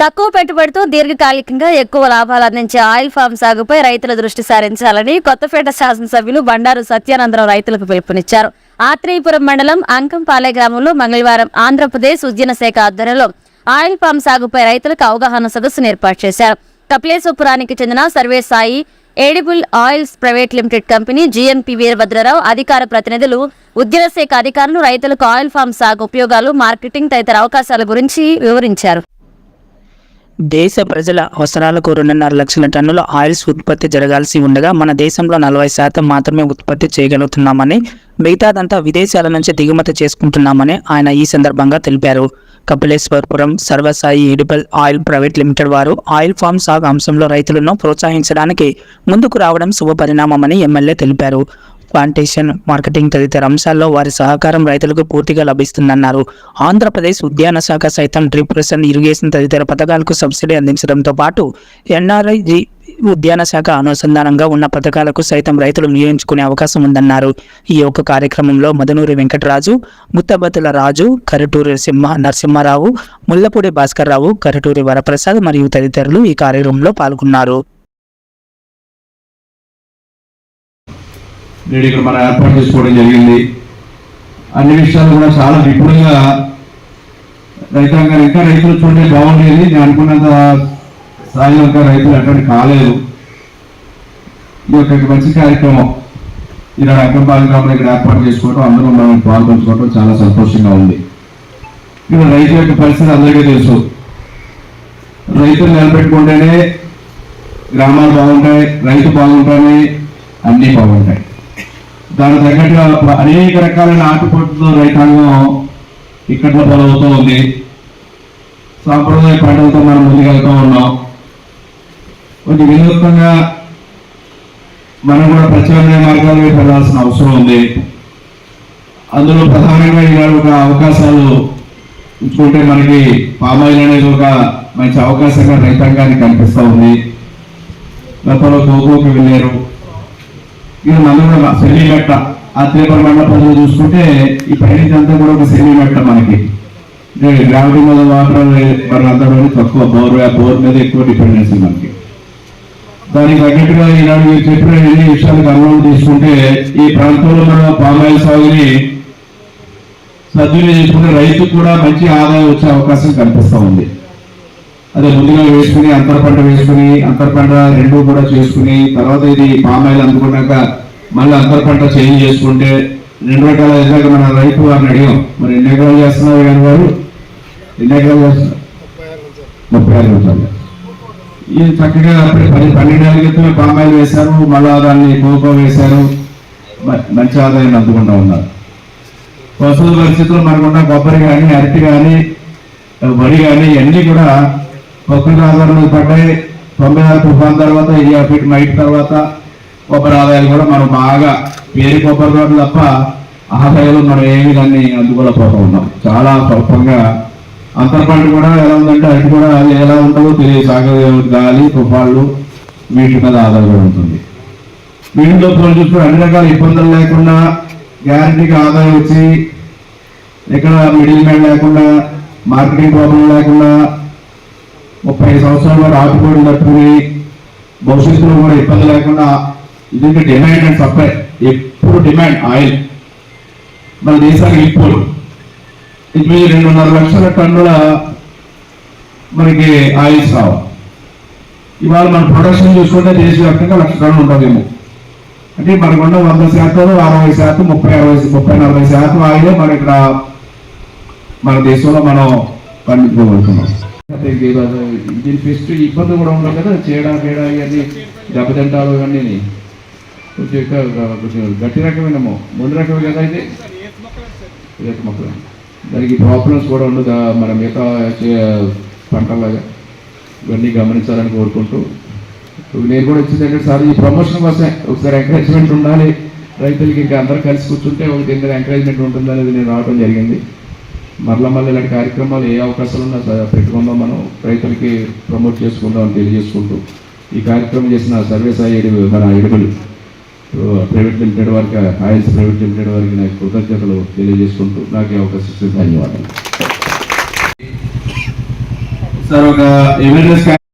తక్కువ పెట్టుబడితో దీర్ఘకాలికంగా ఎక్కువ లాభాలు అందించే ఆయిల్ ఫామ్ సాగుపై రైతుల దృష్టి సారించాలని కొత్తపేట శాసనసభ్యులు బండారు సత్యానందరావు రైతులకు పిలుపునిచ్చారు. ఆత్రేయపురం మండలం అంకంపాలె గ్రామంలో మంగళవారం ఆంధ్రప్రదేశ్ ఉద్యన శాఖ ఆధ్వర్యంలో ఆయిల్ ఫామ్ సాగుపై రైతులకు అవగాహన సదస్సును ఏర్పాటు చేశారు. కపిలేశ్వపురానికి చెందిన Sarve Sai edible oils private limited company GMP Veerabhadrarao అధికార ప్రతినిధులు ఉద్యన శాఖ అధికారులు రైతులకు ఆయిల్ ఫామ్ సాగు ఉపయోగాలు మార్కెటింగ్ తదితర అవకాశాల గురించి వివరించారు. దేశ ప్రజల అవసరాలకు రెండున్నర లక్షల టన్నుల ఆయిల్స్ ఉత్పత్తి జరగాల్సి ఉండగా మన దేశంలో నలభై శాతం మాత్రమే ఉత్పత్తి చేయగలుగుతున్నామని మిగతాదంతా విదేశాల నుంచి దిగుమతి చేసుకుంటున్నామని ఆయన ఈ సందర్భంగా తెలిపారు. Kapileswarapuram Sarvasai edible oil private limited వారు ఆయిల్ ఫామ్ సాగు అంశంలో రైతులను ప్రోత్సహించడానికి ముందుకు రావడం శుభపరిణామమని ఎమ్మెల్యే తెలిపారు. ప్లాంటేషన్ మార్కెటింగ్ తదితర అంశాల్లో వారి సహకారం రైతులకు పూర్తిగా లభిస్తుందన్నారు. ఆంధ్రప్రదేశ్ ఉద్యాన శాఖ సైతం డ్రిప్ ఇరిగేషన్ ఇరిగేషన్ తదితర పథకాలకు సబ్సిడీ అందించడంతో పాటు ఎన్ఆర్ఐ ఉద్యాన శాఖ అనుసంధానంగా ఉన్న పథకాలకు సైతం రైతులు వినియోగించుకునే అవకాశం ఉందన్నారు. ఈ యొక్క కార్యక్రమంలో మదనూరి వెంకటరాజు ముత్తబతుల రాజు కరటూరి సింహ నరసింహారావు ముల్లపూడి భాస్కర్రావు కరటూరి వరప్రసాద్ మరియు తదితరులు ఈ కార్యక్రమంలో పాల్గొన్నారు. నేడు ఇక్కడ మనం ఏర్పాటు చేసుకోవడం జరిగింది. అన్ని విషయాలు కూడా చాలా విపులంగా రైతాంగాలు ఇంకా రైతులు చూడండి బాగుండేది నేను అనుకున్నంత స్థాయిలో ఇంకా రైతులు అటువంటి కాలేదు. ఇది ఒక మంచి కార్యక్రమం ఈనాడు అక్కంపాలెం ఇక్కడ ఏర్పాటు చేసుకోవడం అందరూ మనం పాల్పంచుకోవడం చాలా సంతోషంగా ఉంది. ఇక్కడ రైతు యొక్క పరిస్థితి అందరికీ తెలుసు. రైతులు నిలబెట్టుకుంటేనే గ్రామాలు బాగుంటాయి రైతు బాగుంటాయి అన్నీ బాగుంటాయి. దానికి తగ్గట్టుగా అనేక రకాలైన ఆటుపట్టుతో రైతాంగం ఇక్కడ బలవుతూ ఉంది. సాంప్రదాయ పంటలతో మనం ముందుకెళ్తూ ఉన్నాం. కొంచెం వినూత్నంగా మనం కూడా ప్రత్యామ్నాయ మార్గాలు వెళ్ళాల్సిన అవసరం ఉంది. అందులో ప్రధానంగా ఈనాడు ఒక అవకాశాలు ఉంచుకుంటే మనకి పామాయిల్ అనేది ఒక మంచి అవకాశంగా రైతాంగానికి కనిపిస్తూ ఉంది. గతంలో కోకోకి వెళ్ళారు. ఇది మనం కూడా మెట్ట ఆ త్రిపుర మండల ప్రజలు చూసుకుంటే ఈ పైన అంతా కూడా ఒక శని మెట్ట మనకి గ్రావిటీ మీద వాటర్ మరి అంతా కూడా తక్కువ. బోర్ బోర్ మీద ఎక్కువ డిపెండెన్సీ మనకి. దానికి తగ్గట్టుగా ఈనాడు మీరు చెప్పిన ఎన్ని విషయాలకు అనుభవం తీసుకుంటే ఈ ప్రాంతంలో మనం పామాయిల్ సాగుని సద్వినియోగం రైతు రైతుకు కూడా మంచి ఆదాయం వచ్చే అవకాశం కనిపిస్తూ ఉంది. అదే ముందుగా వేసుకుని అంతర పంట వేసుకుని అంతర పంట రెండు కూడా చేసుకుని తర్వాత ఇది పామాయిల్ అందుకున్నాక మళ్ళీ అంతర పంట చేంజ్ చేసుకుంటే రెండు రకాల ఇందాక మన రైతు వారిని అడిగాం. మరి ఎన్ని ఎకరాలు చేస్తున్నావు గారు? వారు ఎన్ని ఎకరాలు చేస్తున్నారు? ముప్పై ఆరు నిమిషాలు ఇది చక్కగా పది పన్నెండేళ్ళ క్రితమే పామాయిల్ వేశారు మళ్ళా దాన్ని కోకో వేశారు మ- మంచి ఆదాయం అందుకుంటా ఉన్నారు. ప్రస్తుత పరిస్థితుల్లో మనకున్న కొబ్బరి కానీ అరటి కానీ వరి కానీ ఇవన్నీ కూడా ప్రకృతి ఆధారాలు పడ్డాయి తొంభై ఆరు తుఫాన్ తర్వాత ఇరియాఫిట్ మైట్ తర్వాత కొబ్బరి ఆదాయాలు కూడా మనం బాగా పేరు కొబ్బరి తోట తప్ప ఆదాయాలు మనం ఏమి దాన్ని అందుకోలేకపోతా ఉన్నాం. చాలా స్వల్పంగా అంతర్ కూడా ఎలా ఉందంటే అటు కూడా అది ఎలా ఉంటుందో తెలియ సాగ గాలి తుఫాన్లు వీటి మీద ఆధారపడి ఉంటుంది. వీటితో పోలి అన్ని రకాల ఇబ్బందులు లేకుండా గ్యారంటీగా ఆదాయం వచ్చి ఇక్కడ మిడిల్ మ్యాన్ లేకుండా మార్కెటింగ్ ప్రాబ్లం లేకుండా ముప్పై సంవత్సరాల వారు ఆటుకోవడం భవిష్యత్తులో కూడా ఇబ్బంది లేకుండా ఇది డిమాండ్ అండ్ సప్లై ఎప్పుడు డిమాండ్ ఆయిల్ మన దేశానికి ఇప్పుడు. ఇది రెండున్నర లక్షల టన్నుల మనకి ఆయిల్స్ రావాలి ఇవాళ మన ప్రొడక్షన్ చూసుకుంటే దేశవ్యాప్తంగా లక్ష టన్నులు ఉంటుందేమో అంటే మనకున్న వంద శాతం అరవై శాతం ముప్పై అరవై ముప్పై నలభై శాతం ఆయిలే మన ఇక్కడ మన దేశంలో మనం పండించుకోగలుగుతున్నాం. దీని ఫెస్ట్ ఇబ్బంది కూడా ఉండదు కదా చేయడా పేడా ఇవన్నీ దెబ్బతింటాలు ఇవన్నీ. కొంచెం గట్టి రకమేనేమో ముందు రకమే కదా ఇది? ఈత మొక్కలు. దానికి ప్రాబ్లమ్స్ కూడా ఉండదు మన మిగతా పంటలాగా. ఇవన్నీ గమనించాలని కోరుకుంటూ. నేను కూడా వచ్చింది అంటే సార్ ఈ ప్రమోషన్ కోసం ఒకసారి ఎంకరేజ్మెంట్ ఉండాలి. రైతులకి ఇంకా అందరూ కలిసి కూర్చుంటే ఒక దీని ఎంకరేజ్మెంట్ ఉంటుంది అనేది నేను రావడం జరిగింది. మరల మళ్ళీ ఇలాంటి కార్యక్రమాలు ఏ అవకాశాలు ఉన్నా పెట్టుకుందాం మనం. రైతులకి ప్రమోట్ చేసుకుందాం అని తెలియజేసుకుంటూ ఈ కార్యక్రమం చేసిన సర్వే సాయి మన ఎడుగులు ప్రైవేట్ లిమిటెడ్ వారికి ఆయిల్స్ ప్రైవేట్ లిమిటెడ్ వారికి నాకు కృతజ్ఞతలు తెలియజేసుకుంటూ నాకు ఈ అవకాశం ఇచ్చిన ధన్యవాదాలు. సార్ ఒక